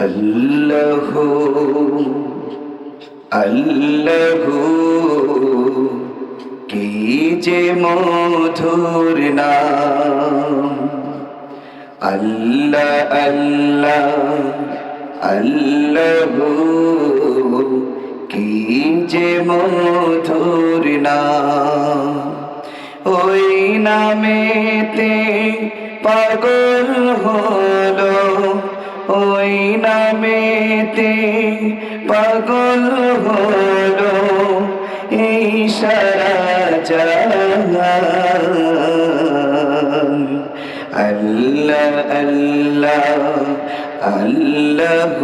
আল্লাহ আল্লাহ, কি যে মধুর নাম। আল্লাহ আল্লাহ আল্লাহ, কি যে মধুর নাম। ওই নামেতে পাগল হলো ওই নামেতে পাগল হলো এই সারা আল্লাহ আল্লাহ আল্লাহ,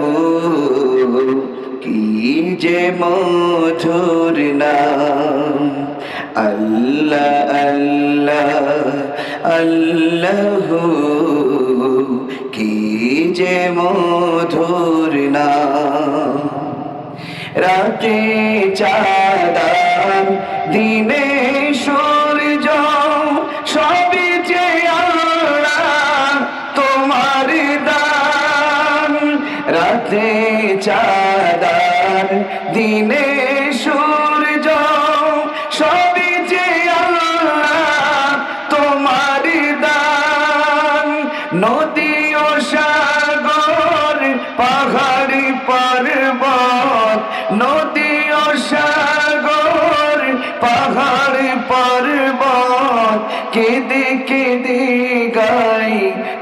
কি যে মধুর নাম। আল্লাহ আল্লাহ আল্লাহ যে মধুর না রাতে চাঁদান দিনে সূর্য সবই যে তোমার দান। রাতে চাঁদান দিনে পাহাড়ি পর্বত নদী ও সাগর পাহাড়ি পর্বত। কেঁদে কেঁদে গাই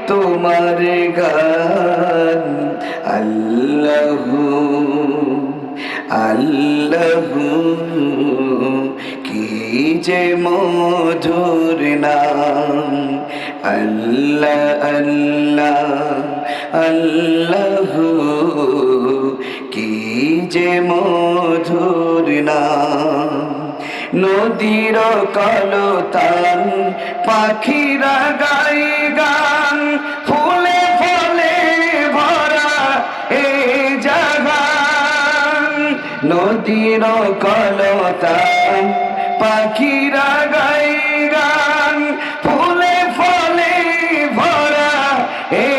তোমার গান। আল্লাহ আল্লাহ। যে মধুর নাম আল্লাহ আল্লাহ আল্লাহ কি যে মধুর নাম নদীর কলতান পাখিরা গাই গান ফুলে ফলে ভরা এ জাগান নদীর কলতান পাখিরা গাই গান, ফুলে ফলে ভরা এ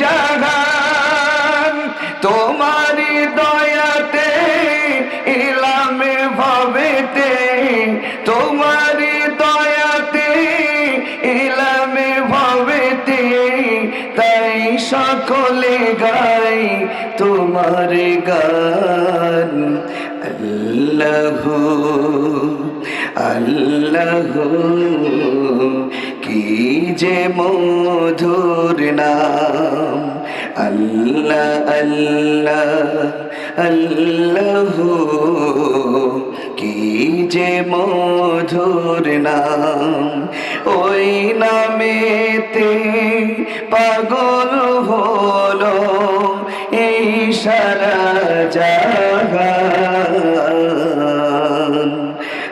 জাগান। তোমারি দয়াতে, ইলামে ভবেতে তোমারি দয়াতে, ইলামে ভবেতে। তাই সকলে গাই তোমার গান। আল্লাহ আল্লাহ, কি যে মধুর নাম। আল্লাহ আল্লাহ আল্লাহ, কি যে মধুর নাম। ওই নামেতে পাগল হলো, এই সারা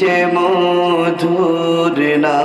যে মধুর না